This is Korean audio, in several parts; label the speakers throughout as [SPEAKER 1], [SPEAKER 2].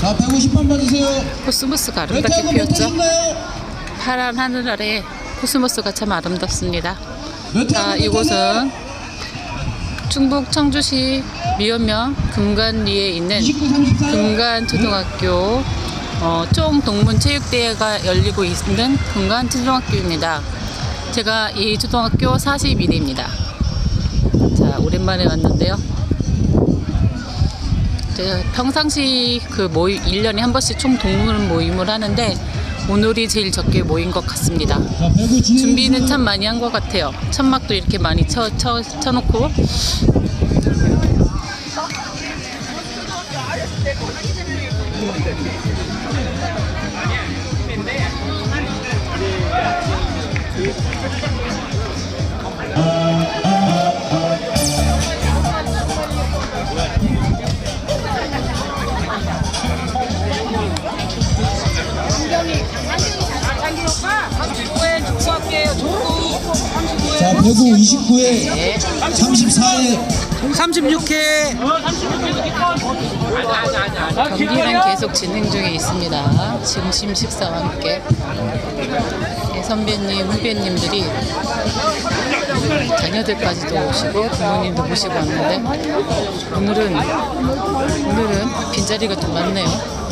[SPEAKER 1] 자, 150번 받으세요.
[SPEAKER 2] 코스모스가 아름답게
[SPEAKER 1] 한번
[SPEAKER 2] 피었죠. 파란 하늘 아래 코스모스가 참 아름답습니다. 자,
[SPEAKER 1] 한번
[SPEAKER 2] 이곳은 충북 청주시 미연면 금관리에 있는
[SPEAKER 1] 29, 34.
[SPEAKER 2] 금관초등학교 어, 총동문체육대회가 열리고 있는 금관초등학교입니다. 제가 이 초등학교 42대입니다. 자, 오랜만에 왔는데요. 제가 평상시 그 모임, 1년에 한 번씩 총동문 모임을 하는데 오늘이 제일 적게 모인 것 같습니다. 준비는 참 많이 한 것 같아요. 천막도 이렇게 많이 쳐, 쳐, 쳐놓고.
[SPEAKER 1] 자, 배구 29회, 34회.
[SPEAKER 3] 36회
[SPEAKER 2] 경기는 계속 진행 중에 있습니다. 점심 식사와 함께 예, 선배님, 후배님들이 자녀들까지도 오시고 부모님도 모시고 왔는데 오늘은 오늘은 빈자리가 좀 많네요.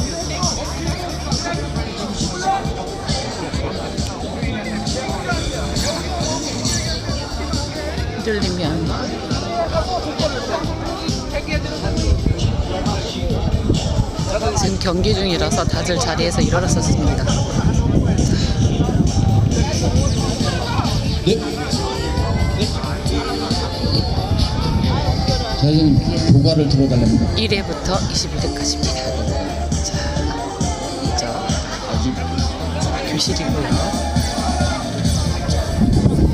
[SPEAKER 2] 흔들리면 지금 경기 중이라서 다들 자리에서 일어났었습니다.
[SPEAKER 1] 네. 자, 지금 교과를 들어달랍니다.
[SPEAKER 2] 1회부터 21회까지입니다. 자, 이제 교실이고요.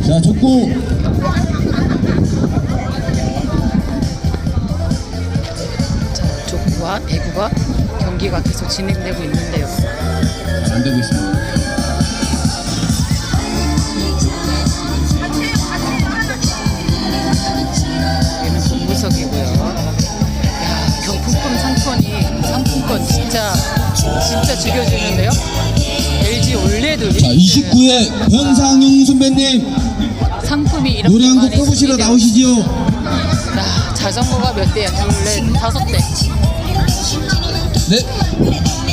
[SPEAKER 1] 자, 족구.
[SPEAKER 2] 자, 족구와 배구가 경기가 계속 진행되고 있는데요.
[SPEAKER 1] 안 되고 있습니다.
[SPEAKER 2] 여기는 본부석이고요. 야, 경품권 상권이 상품권 진짜 진짜 죽여주는데요. LG 올레드
[SPEAKER 1] 자, 29회 변상용 선배님
[SPEAKER 2] 상품이 이렇게
[SPEAKER 1] 노래 한곡
[SPEAKER 2] 많이
[SPEAKER 1] 뽑으시러 나오시지요.
[SPEAKER 2] 야, 자전거가 몇 대야? 둘, 넷, 다섯 대.
[SPEAKER 1] 네.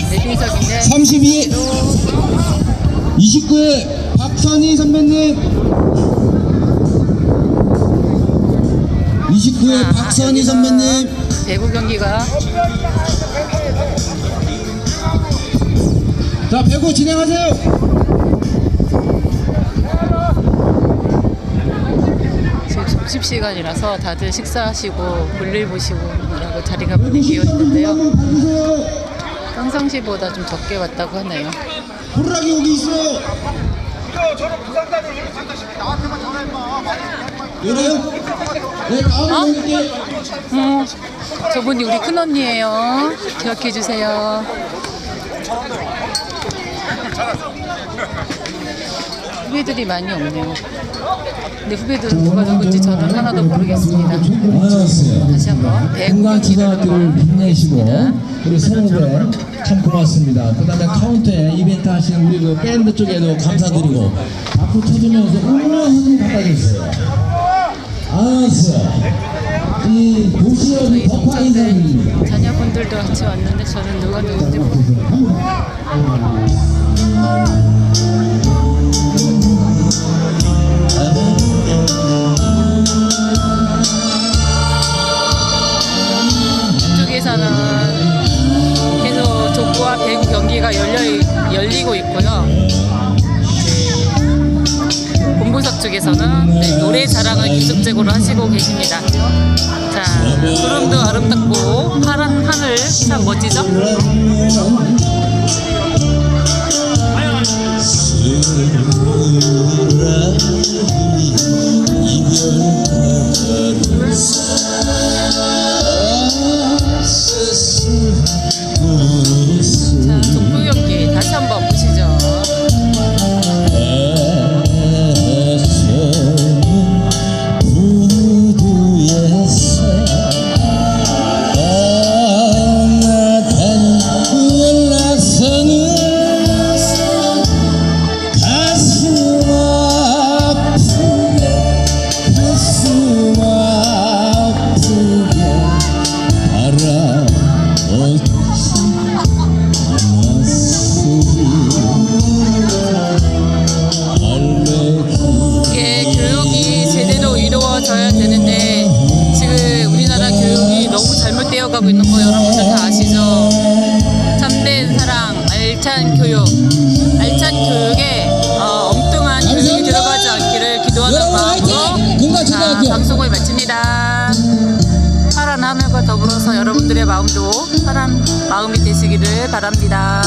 [SPEAKER 2] 내빈석인데
[SPEAKER 1] 32회 29회 박선희 선배님 29회
[SPEAKER 2] 아,
[SPEAKER 1] 박선희
[SPEAKER 2] 여기가
[SPEAKER 1] 선배님
[SPEAKER 2] 배구 경기가
[SPEAKER 1] 자 배구 진행하세요
[SPEAKER 2] 지금 점심 시간이라서 다들 식사하시고 볼일 보시고 뭐라고 자리가 많이 비어 있는데요.
[SPEAKER 1] 받으세요
[SPEAKER 2] 평상시보다 좀 적게 왔다고 하네요.
[SPEAKER 1] 호루라기 여기 있어요 요래요? 네 다음에
[SPEAKER 2] 어?
[SPEAKER 1] 드릴게요
[SPEAKER 2] 음, 저분이 우리 큰 언니예요. 기억해 주세요. 후배들이 많이 없네요. 근데 후배들은 누가 누군지 저는 하나도 모르겠습니다. 다시 한번 배구
[SPEAKER 4] 공간초등학교를
[SPEAKER 2] 경기를
[SPEAKER 4] 빛내시고 우리 선후배 참 고맙습니다. 그 다음에 카운터에 이벤트 하시는 우리 그 밴드 쪽에도 감사드리고 앞으로 쳐주면서 응원하는 갖다 주세요. 안녕하세요. 이 도시의 인사드립니다.
[SPEAKER 2] 동창들 자녀분들도 같이 왔는데 저는 누가 누군지 모르겠어요. 경기가 열려 열리고 있고요. 네, 본부석 쪽에서는 네, 노래 자랑을 계속적으로 하시고 계십니다. 자, 구름도 아름답고 파란 하늘 참 멋지죠? 알찬 교육, 알찬 교육에 어, 엉뚱한 교육이 들어가지 않기를 기도하는 마음으로 자, 방송을 마칩니다. 파란 하늘과 더불어서 여러분들의 마음도 파란 마음이 되시기를 바랍니다.